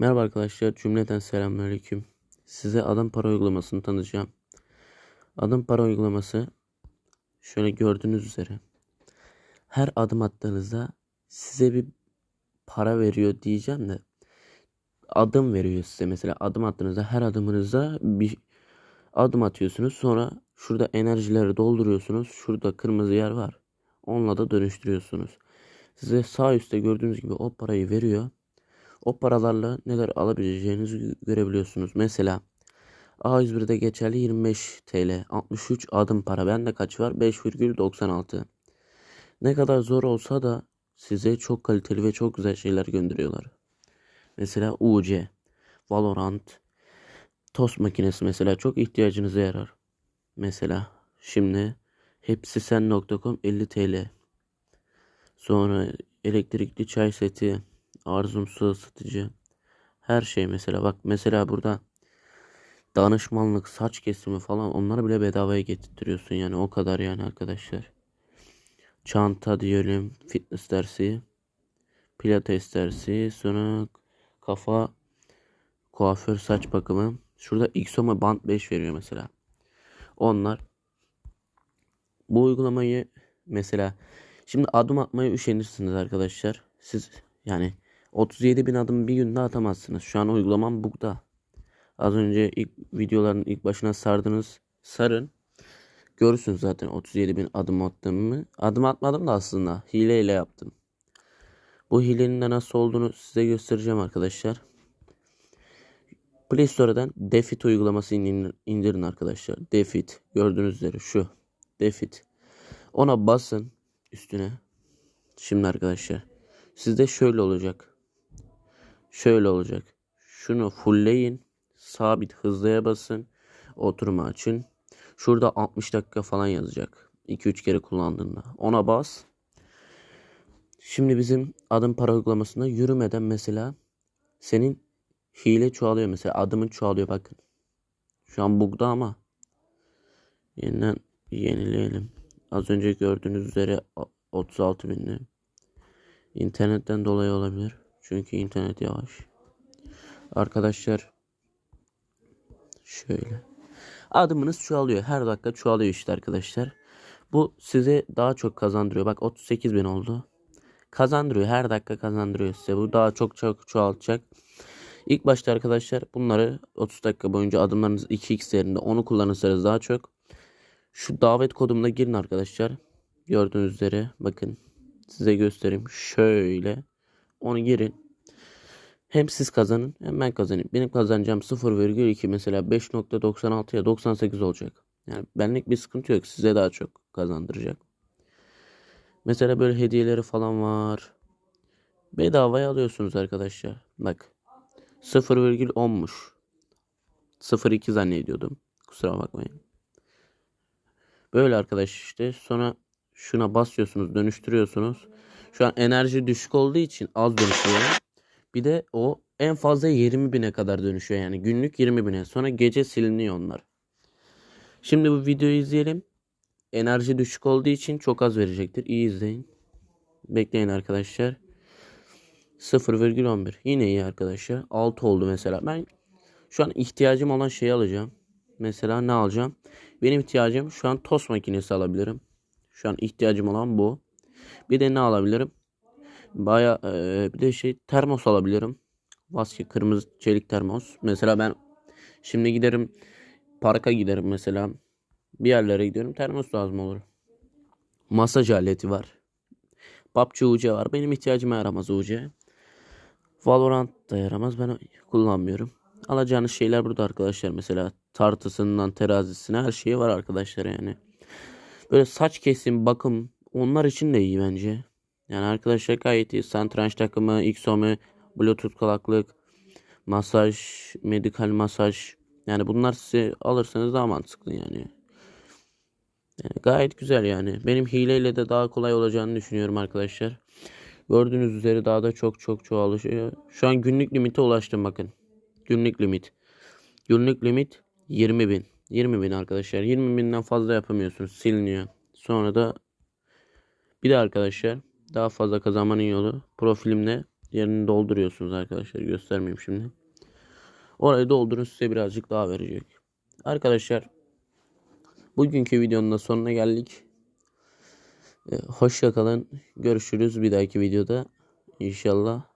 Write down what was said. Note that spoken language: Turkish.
Merhaba arkadaşlar, cümleten selamünaleyküm. Size adım para uygulamasını tanıtacağım. Adım para uygulaması şöyle gördüğünüz üzere her adım attığınızda size bir para veriyor diyeceğim de adım veriyor size. Mesela adım attığınızda her adımınızda bir adım atıyorsunuz. Sonra şurada enerjileri dolduruyorsunuz. Şurada kırmızı yer var. Onunla da dönüştürüyorsunuz. Size sağ üstte gördüğünüz gibi o parayı veriyor o paralarla neler alabileceğinizi görebiliyorsunuz. Mesela A101'de geçerli 25 TL 63 adım para. Bende kaç var? 5,96. Ne kadar zor olsa da size çok kaliteli ve çok güzel şeyler gönderiyorlar. Mesela UC, Valorant, tost makinesi mesela çok ihtiyacınıza yarar. Mesela şimdi hepsi sen.com 50 TL. Sonra elektrikli çay seti Arzum su ısıtıcı. Her şey mesela bak mesela burada danışmanlık, saç kesimi falan onları bile bedavaya getirtiyorsun yani o kadar yani arkadaşlar. Çanta diyelim, fitness dersi, pilates dersi, sonra kafa kuaför saç bakımı. Şurada Xoma Band 5 veriyor mesela. Onlar bu uygulamayı mesela şimdi adım atmaya üşenirsiniz arkadaşlar. Siz yani 37 bin adım bir günde atamazsınız. Şu an uygulamam bugda. Az önce ilk videoların ilk başına sardınız. Sarın. Görürsünüz zaten 37 bin adım attığımı. Adım atmadım da aslında. Hileyle yaptım. Bu hilenin de nasıl olduğunu size göstereceğim arkadaşlar. Play Store'dan Defit uygulamasını indirin arkadaşlar. Defit. Gördüğünüz üzere şu. Defit. Ona basın üstüne. Şimdi arkadaşlar. Sizde şöyle olacak. Şöyle olacak. Şunu fullleyin. Sabit hızlıya basın. Oturma açın. Şurada 60 dakika falan yazacak. 2-3 kere kullandığında. Ona bas. Şimdi bizim adım para uygulamasında yürümeden mesela senin hile çoğalıyor mesela adımın çoğalıyor bakın. Şu an bugda ama yeniden yenileyelim. Az önce gördüğünüz üzere 36 binli. İnternetten dolayı olabilir. Çünkü internet yavaş. Arkadaşlar şöyle. Adımınız çoğalıyor. Her dakika çoğalıyor işte arkadaşlar. Bu size daha çok kazandırıyor. Bak 38 bin oldu. Kazandırıyor. Her dakika kazandırıyor size. Bu daha çok çok çoğaltacak. İlk başta arkadaşlar bunları 30 dakika boyunca adımlarınız 2x değerinde onu kullanırsanız daha çok. Şu davet kodumuna girin arkadaşlar. Gördüğünüz üzere bakın size göstereyim. Şöyle onu girin. Hem siz kazanın hem ben kazanayım. Benim kazanacağım 0,2 mesela 5.96'ya 98 olacak. Yani benlik bir sıkıntı yok. Size daha çok kazandıracak. Mesela böyle hediyeleri falan var. Bedavaya alıyorsunuz arkadaşlar. Bak. 0,10'muş. 0,2 zannediyordum. Kusura bakmayın. Böyle arkadaş işte. Sonra şuna basıyorsunuz, dönüştürüyorsunuz. Şu an enerji düşük olduğu için az dönüşüyor. Bir de o en fazla 20 bine kadar dönüşüyor yani günlük 20 bine. Sonra gece siliniyor onlar. Şimdi bu videoyu izleyelim. Enerji düşük olduğu için çok az verecektir. İyi izleyin. Bekleyin arkadaşlar. 0,11 yine iyi arkadaşlar. 6 oldu mesela. Ben şu an ihtiyacım olan şeyi alacağım. Mesela ne alacağım? Benim ihtiyacım şu an tost makinesi alabilirim. Şu an ihtiyacım olan bu. Bir de ne alabilirim? Baya e, bir de şey termos alabilirim. Vaske kırmızı çelik termos. Mesela ben şimdi giderim parka giderim mesela. Bir yerlere gidiyorum termos lazım olur. Masaj aleti var. PUBG UC var. Benim ihtiyacıma yaramaz UC. Valorant da yaramaz. Ben kullanmıyorum. Alacağınız şeyler burada arkadaşlar. Mesela tartısından terazisine her şeyi var arkadaşlar yani. Böyle saç kesim, bakım onlar için de iyi bence. Yani arkadaşlar gayet iyi. Santranç takımı, XOM'u, Bluetooth kulaklık, masaj, medikal masaj. Yani bunlar size alırsanız daha mantıklı yani. yani. Gayet güzel yani. Benim hileyle de daha kolay olacağını düşünüyorum arkadaşlar. Gördüğünüz üzere daha da çok çok çoğalıyor. Şu an günlük limite ulaştım bakın. Günlük limit. Günlük limit 20 bin. 20 bin arkadaşlar. 20 binden fazla yapamıyorsunuz. Siliniyor. Sonra da bir de arkadaşlar daha fazla kazanmanın yolu profilimde yerini dolduruyorsunuz arkadaşlar. Göstermeyeyim şimdi. Orayı doldurun size birazcık daha verecek. Arkadaşlar bugünkü videonun da sonuna geldik. Ee, Hoşça kalın. Görüşürüz bir dahaki videoda. İnşallah.